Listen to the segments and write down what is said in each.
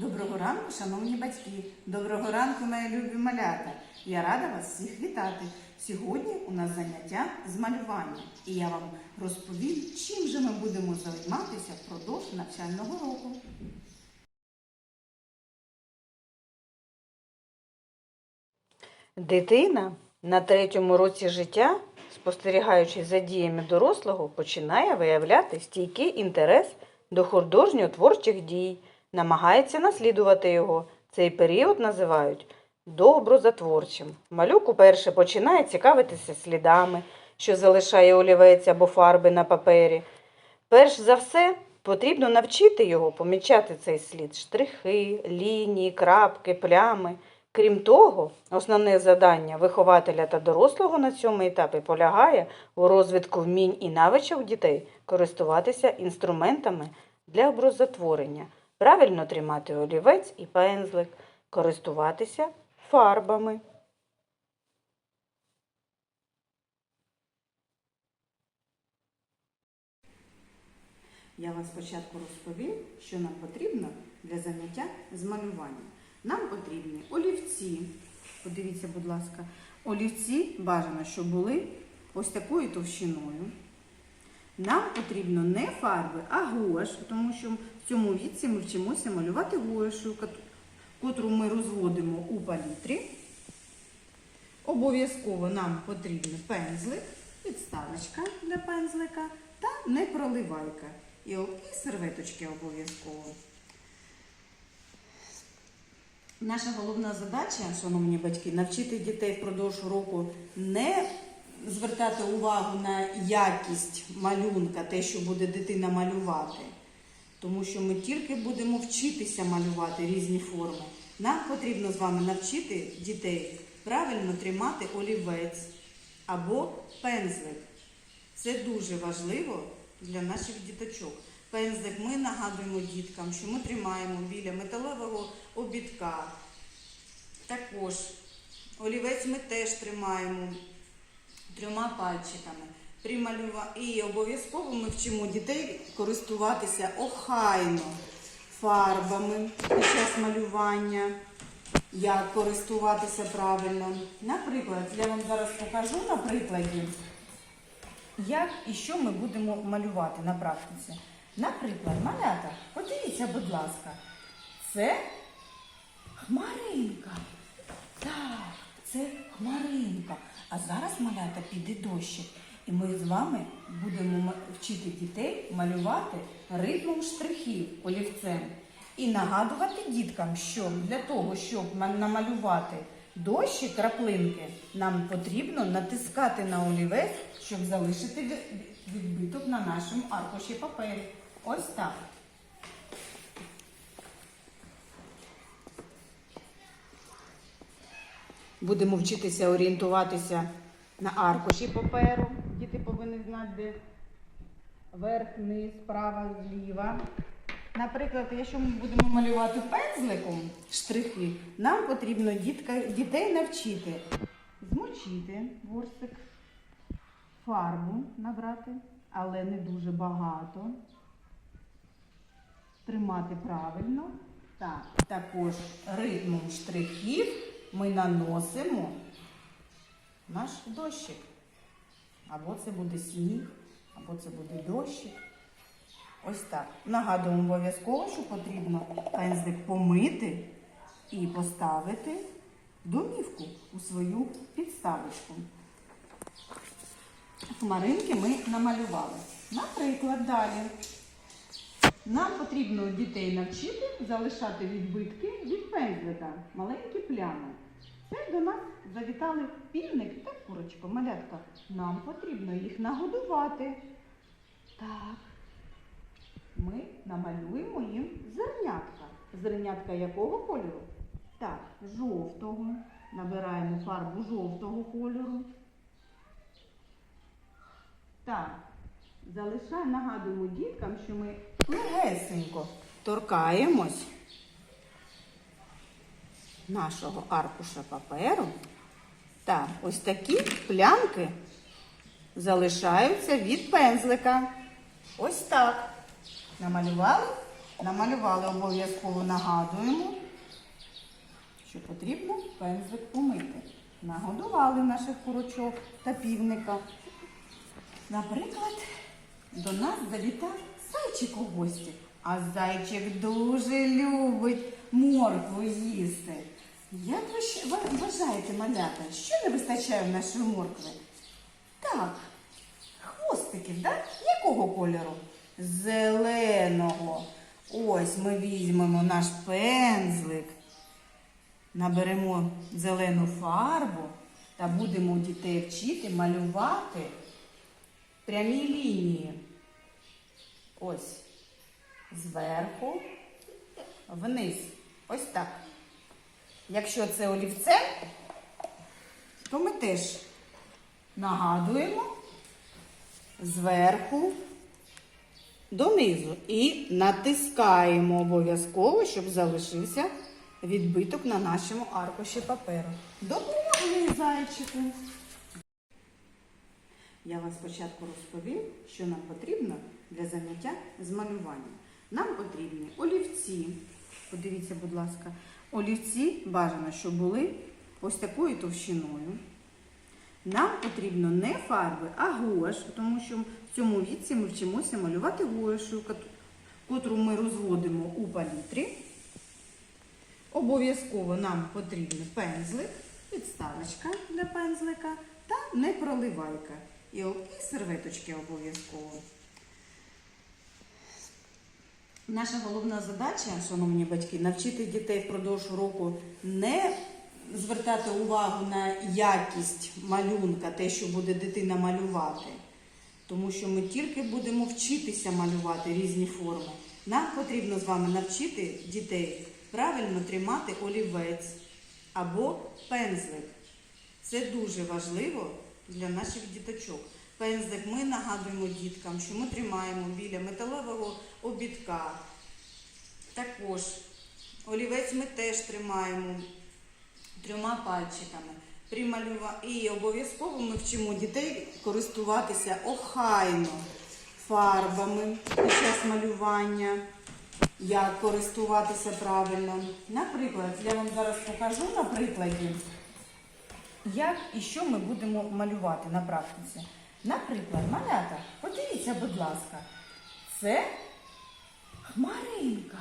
Доброго ранку, шановні батьки! Доброго ранку, мої любі малята! Я рада вас всіх вітати. Сьогодні у нас заняття з малювання, і я вам розповім, чим же ми будемо займатися впродовж навчального року. Дитина на третьому році життя, спостерігаючи за діями дорослого, починає виявляти стійкий інтерес до художньо-творчих дій, намагається наслідувати його. Цей період називають доброзатворчим. Малюк уперше починає цікавитися слідами, що залишає олівець або фарби на папері. Перш за все, потрібно навчити його помічати цей слід штрихи, лінії, крапки, плями. Крім того, основне завдання вихователя та дорослого на цьому етапі полягає у розвитку вмінь і навичок дітей користуватися інструментами для образотворення, правильно тримати олівець і пензлик, користуватися фарбами. Я вам спочатку розповім, що нам потрібно для заняття з малювання. Нам потрібні олівці. Подивіться, будь ласка, олівці бажано, щоб були ось такою товщиною. Нам потрібно не фарби, а гуаш, тому що в цьому віці ми вчимося малювати гуашу, котру ми розводимо у палітрі. Обов'язково нам потрібен пензлик, підставочка для пензлика та непроливайка. І серветочки обов'язково. Наша головна задача, шановні батьки, навчити дітей впродовж року не звертати увагу на якість малюнка, те, що буде дитина малювати. Тому що ми тільки будемо вчитися малювати різні форми. Нам потрібно з вами навчити дітей правильно тримати олівець або пензлик. Це дуже важливо для наших діточок. Пензлик ми нагадуємо діткам, що ми тримаємо біля металевого обідка. Також олівець ми теж тримаємо трьома пальчиками. При малюва... І обов'язково ми вчимо дітей користуватися охайно фарбами під час малювання, як користуватися правильно. Наприклад, я вам зараз покажу на прикладі, як і що ми будемо малювати на практиці. Наприклад, малята, подивіться, будь ласка, це хмаринка. Так, це хмаринка. А зараз малята піде дощик. І ми з вами будемо вчити дітей малювати ритмом штрихів олівцем. І нагадувати діткам, що для того, щоб намалювати дощі, краплинки, нам потрібно натискати на олівець, щоб залишити відбиток на нашому аркуші папері. Ось так. Будемо вчитися орієнтуватися на аркуші паперу. Діти повинні знати, де верх, низ, справа, зліва. Наприклад, якщо ми будемо малювати пензликом штрихи, нам потрібно дітка, дітей навчити змочити ворсик, фарбу набрати, але не дуже багато. Тримати правильно. Так, також ритмом штрихів ми наносимо наш дощик. Або це буде сніг, або це буде дощик. Ось так. Нагадуємо обов'язково, що потрібно пензлик помити і поставити домівку у свою підставочку. Хмаринки ми намалювали. Наприклад, далі. Нам потрібно дітей навчити залишати відбитки від пензлика, маленькі плями. Це до нас завітали півник та курочка, малятка. Нам потрібно їх нагодувати. Так. Ми намалюємо їм зернятка. Зернятка якого кольору? Так, жовтого. Набираємо фарбу жовтого кольору. Так. Залишаємо, нагадуємо діткам, що ми легесенько торкаємось нашого аркуша паперу. Так, ось такі плямки залишаються від пензлика. Ось так. Намалювали Намалювали обов'язково нагадуємо, що потрібно пензлик помити. Нагодували наших курочок та півника. Наприклад, до нас завітав зайчик у гості, а зайчик дуже любить моркву їсти. Як ви вважаєте, малята, що не вистачає в нашої моркви? Так, хвостиків, так? Якого кольору? Зеленого. Ось ми візьмемо наш пензлик, наберемо зелену фарбу та будемо дітей вчити малювати прямі лінії. Ось. Зверху вниз. Ось так. Якщо це олівцем, то ми теж нагадуємо зверху донизу і натискаємо обов'язково, щоб залишився відбиток на нашому аркуші паперу. Допомогли зайчику. Я вам спочатку розповім, що нам потрібно для заняття з малювання. Нам потрібні олівці. Подивіться, будь ласка, олівці бажано, щоб були ось такою товщиною. Нам потрібно не фарби, а гуаш, тому що в цьому віці ми вчимося малювати гуашу, котру ми розводимо у палітрі. Обов'язково нам потрібен пензлик, підставочка для пензлика та непроливайка. І серветочки обов'язково. Наша головна задача, шановні батьки, навчити дітей впродовж року не звертати увагу на якість малюнка, те, що буде дитина малювати. Тому що ми тільки будемо вчитися малювати різні форми. Нам потрібно з вами навчити дітей правильно тримати олівець або пензлик. Це дуже важливо для наших діточок. Пензлик ми нагадуємо діткам, що ми тримаємо біля металевого обідка. Також олівець ми теж тримаємо трьома пальчиками. При І обов'язково ми вчимо дітей користуватися охайно фарбами під час малювання, як користуватися правильно. Наприклад, я вам зараз покажу на прикладі, як і що ми будемо малювати на практиці. Наприклад, малята, подивіться, будь ласка, це хмаринка.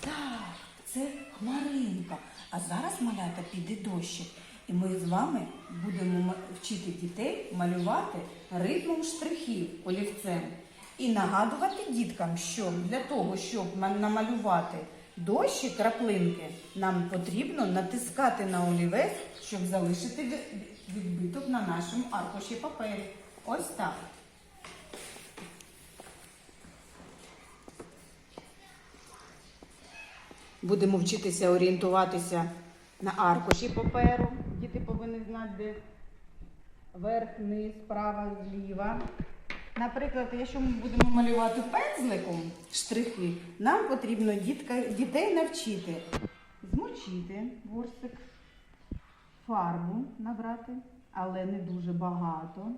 Так, це хмаринка. А зараз малята піде дощик. І ми з вами будемо вчити дітей малювати ритмом штрихів олівцем. І нагадувати діткам, що для того, щоб намалювати дощі, краплинки, нам потрібно натискати на олівець, щоб залишити відбиток на нашому аркуші паперу. Ось так. Будемо вчитися орієнтуватися на аркуші паперу. Діти повинні знати, де верх, низ, справа, зліва. Наприклад, якщо ми будемо малювати пензликом штрихи, нам потрібно дітка, дітей навчити змочити ворсик, фарбу набрати, але не дуже багато.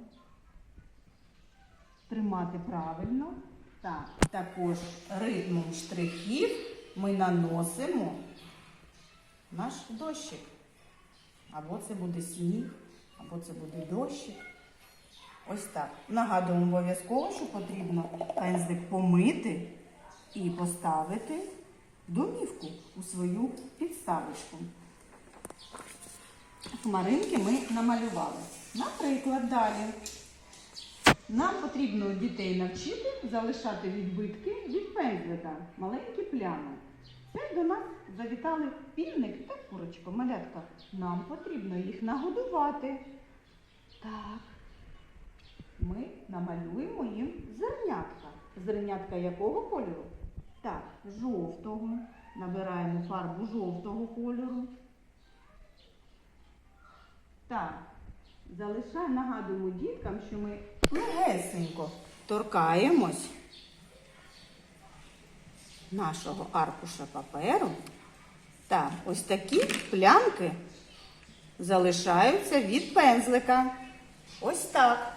Тримати правильно. Так, також ритмом штрихів ми наносимо наш дощик. Або це буде сніг, або це буде дощик. Ось так. Нагадуємо обов'язково, що потрібно пензлик помити і поставити домівку у свою підставочку. Хмаринки ми намалювали. Наприклад, далі. Нам потрібно дітей навчити залишати відбитки від пензлика, маленькі плями. Це до нас завітали півник та курочка, малятка. Нам потрібно їх нагодувати. Так. Ми намалюємо їм зернятка. Зернятка якого кольору? Так, жовтого. Набираємо фарбу жовтого кольору. Так, залишаємо, нагадуємо діткам, що ми легесенько торкаємось нашого аркуша паперу. Так, ось такі плямки залишаються від пензлика. Ось так.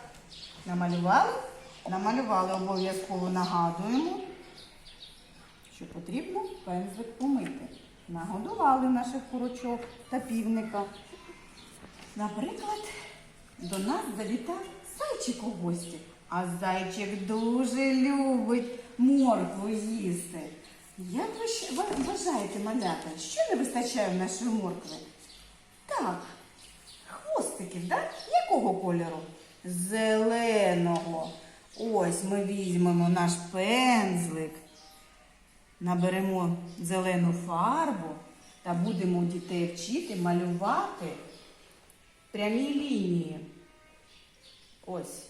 Намалювали? Намалювали, обов'язково нагадуємо, що потрібно пензлик помити. Нагодували наших курочок та півника. Наприклад, до нас завітав зайчик у гості. А зайчик дуже любить моркву їсти. Як ви вважаєте, малята, що не вистачає в нашої моркви? Так, хвостиків, так? Якого кольору? Зеленого. Ось ми візьмемо наш пензлик, наберемо зелену фарбу та будемо дітей вчити малювати прямі лінії. Ось.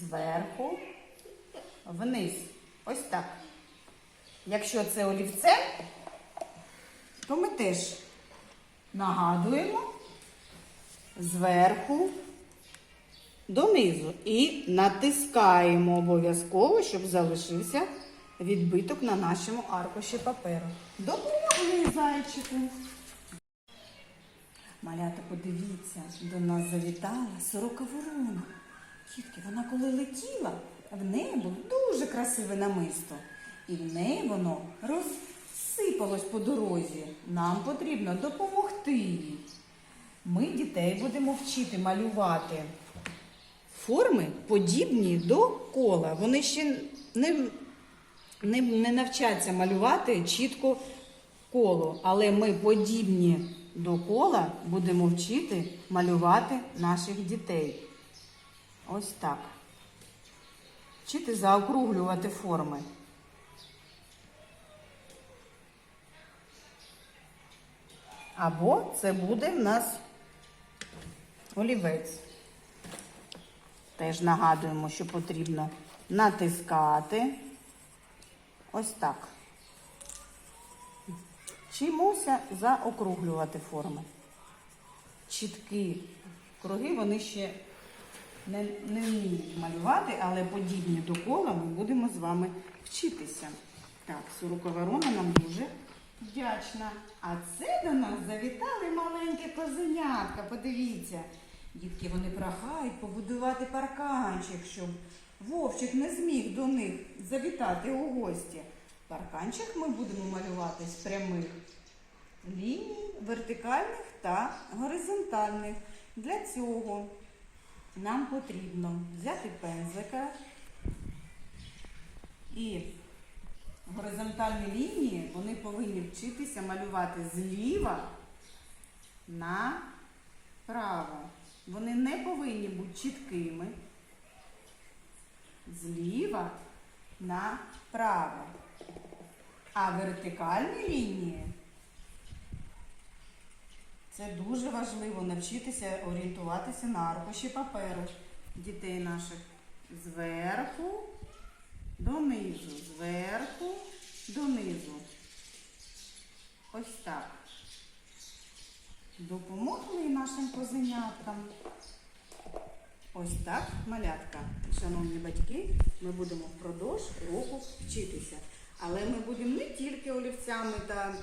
Зверху вниз. Ось так. Якщо це олівцем, то ми теж нагадуємо зверху донизу і натискаємо обов'язково, щоб залишився відбиток на нашому аркуші паперу. Допомогли зайчику. Малята, подивіться, до нас завітала сорока ворона. Тітки, вона коли летіла, в неї було дуже красиве намисто. І в неї воно розсипалось по дорозі. Нам потрібно допомогти їй. Ми дітей будемо вчити малювати форми, подібні до кола. Вони ще не, не, не навчаться малювати чітко коло, але ми подібні до кола будемо вчити малювати наших дітей. Ось так. Вчити заокруглювати форми. Або це буде в нас олівець. Теж нагадуємо, що потрібно натискати. Ось так. Вчимося заокруглювати форми. Чіткі круги вони ще не, не вміють малювати, але подібні до кола ми будемо з вами вчитися. Так, сорока ворона нам дуже вдячна. А це до нас завітали маленькі козенятка. Подивіться. Дітки, вони прохають побудувати парканчик, щоб вовчик не зміг до них завітати у гості. Парканчик ми будемо малювати з прямих ліній, вертикальних та горизонтальних. Для цього нам потрібно взяти пензлика і горизонтальні лінії вони повинні вчитися малювати зліва направо. Вони не повинні бути чіткими. Зліва направо. А вертикальні лінії це дуже важливо навчитися орієнтуватися на аркуші паперу дітей наших зверху донизу, зверху донизу. Ось так. Допомогли нашим козеняткам. Ось так, малятка. Шановні батьки, ми будемо впродовж року вчитися. Але ми будемо не тільки олівцями та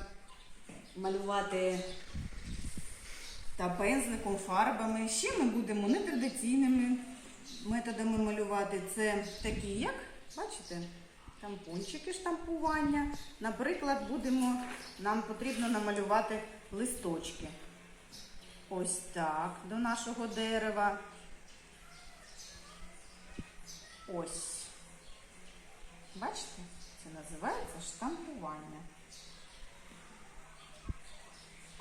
малювати та пензликом, фарбами. Ще ми будемо нетрадиційними методами малювати. Це такі, як, бачите, тампончики штампування. Наприклад, будемо, нам потрібно намалювати листочки. Ось так до нашого дерева. Ось. Бачите? Це називається штампування.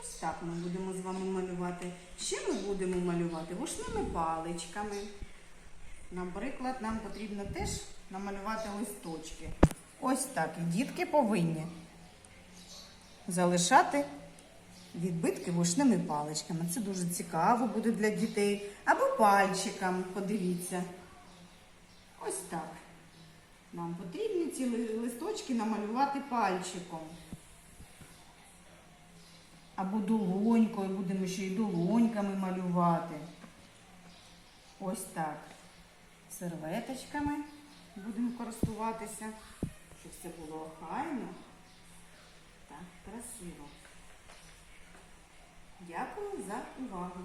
Ось так ми будемо з вами малювати. Ще ми будемо малювати вушними паличками. Наприклад, нам потрібно теж намалювати листочки. Ось так. І дітки повинні залишати відбитки вушними паличками. Це дуже цікаво буде для дітей. Або пальчиком, подивіться. Ось так. Нам потрібні ці листочки намалювати пальчиком. Або долонькою, будемо ще й долоньками малювати. Ось так. Серветочками будемо користуватися, щоб все було охайно та красиво. Дякую за увагу.